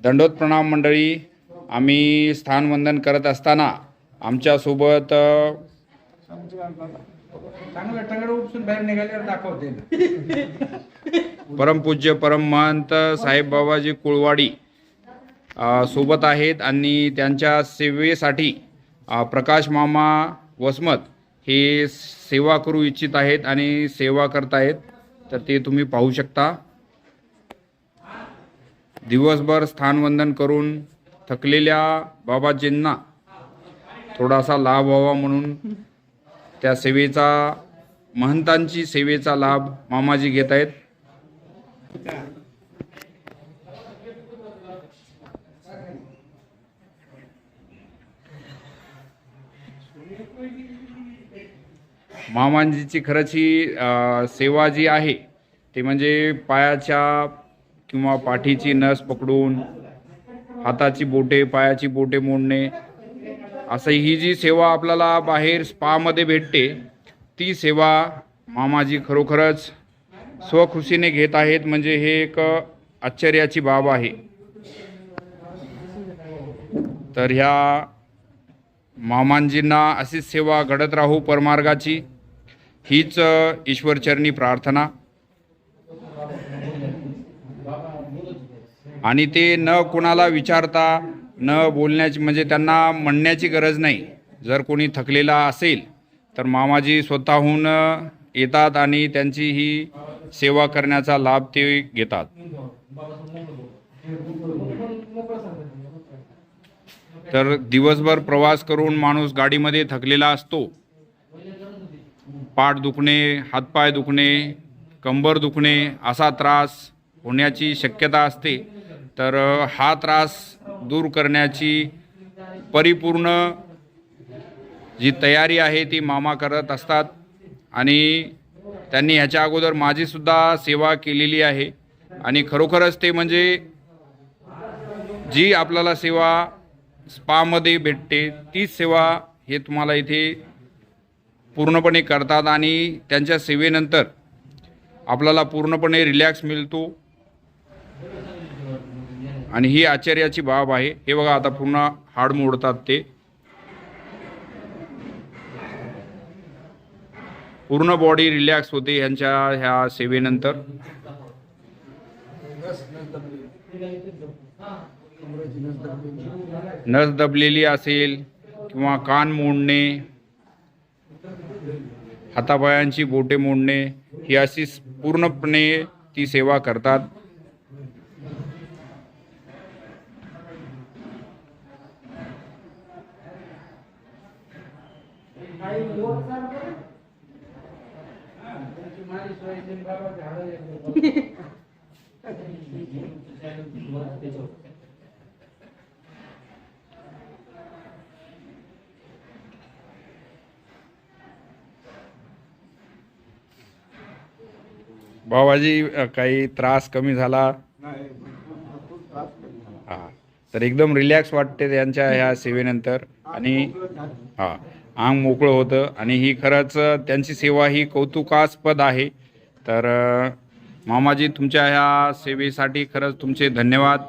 दंडोत प्रणाम मंडळी आम्ही स्थानवंदन करत असताना आमच्यासोबत परमपूज्य परम महंत साहेब बाबाजी कुळवाडी सोबत आहेत आणि त्यांच्या सेवेसाठी प्रकाश मामा वसमत हे सेवा करू इच्छित आहेत आणि सेवा करतायत. तर ते तुम्ही पाहू शकता. दिवसभर स्थानवंदन करून थकलेल्या बाबाजींना थोडासा लाभ व्हावा म्हणून त्या सेवेचा महंतांची सेवेचा लाभ मामाजी घेत आहेत. मामांजीची खरंच ही सेवा जी आहे ती म्हणजे पायाच्या किंवा पाठीची नस पकडून हाताची बोटे पायाची बोटे मोडणे असं ही जी सेवा आपल्याला बाहेर स्पामध्ये भेटते ती सेवा मामाजी खरोखरच स्वखुशीने घेत आहेत म्हणजे हे एक आश्चर्याची बाब आहे. तर ह्या मामांजींना अशीच सेवा घडत राहू परमार्गाची हीच ईश्वरचरणी प्रार्थना. आणि ते न कुणाला विचारता न बोलण्याची म्हणजे त्यांना म्हणण्याची गरज नाही. जर कोणी थकलेला असेल तर मामाजी स्वतःहून येतात आणि त्यांची ही सेवा करण्याचा लाभ ते घेतात. तर दिवसभर प्रवास करून माणूस गाडीमध्ये थकलेला असतो. पाठ दुखणे हातपाय दुखणे कंबर दुखणे असा त्रास होण्याची शक्यता असते. तर हा त्रास दूर करण्याची परिपूर्ण जी तयारी आहे ती मामा करत असतात. आणि त्यांनी ह्याच्या अगोदर माझीसुद्धा सेवा केलेली आहे. आणि खरोखरच ते म्हणजे जी आपल्याला सेवा स्पामध्ये भेटते तीच सेवा हे तुम्हाला इथे पूर्णपणे करतात. आणि त्यांच्या सेवेनंतर आपल्याला पूर्णपणे रिलॅक्स मिळतो. आणि ही आश्चर्याची बाब आहे. हे बघा आता पूर्ण हाड मोडतात ते. पूर्ण बॉडी रिलॅक्स होते यांच्या ह्या सेवेनंतर. नस दबलेली असेल किंवा कान मोडणे हातापायांची बोटे मोडणे ही अशी पूर्णपणे ती सेवा करतात. बाबाजी अ, काही त्रास कमी झाला? हा. तर एकदम रिलॅक्स वाटते त्यांच्या ह्या सेवेनंतर. आणि हा. अंग मोकळं होतं. आणि ही खरंच त्यांची सेवा ही कौतुकास्पद आहे. तर मामाजी तुमच्या ह्या सेवेसाठी खरंच तुमचे धन्यवाद.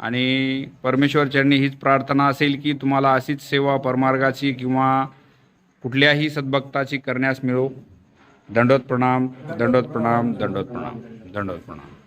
आणि परमेश्वर चरणी हीच प्रार्थना असेल की तुम्हाला अशीच सेवा परमार्गाची किंवा कुठल्याही सद्भक्ताची करण्यास मिळो. दंडोत प्रणाम दंडोत प्रणाम दंडोत प्रणाम दंडोत प्रणाम.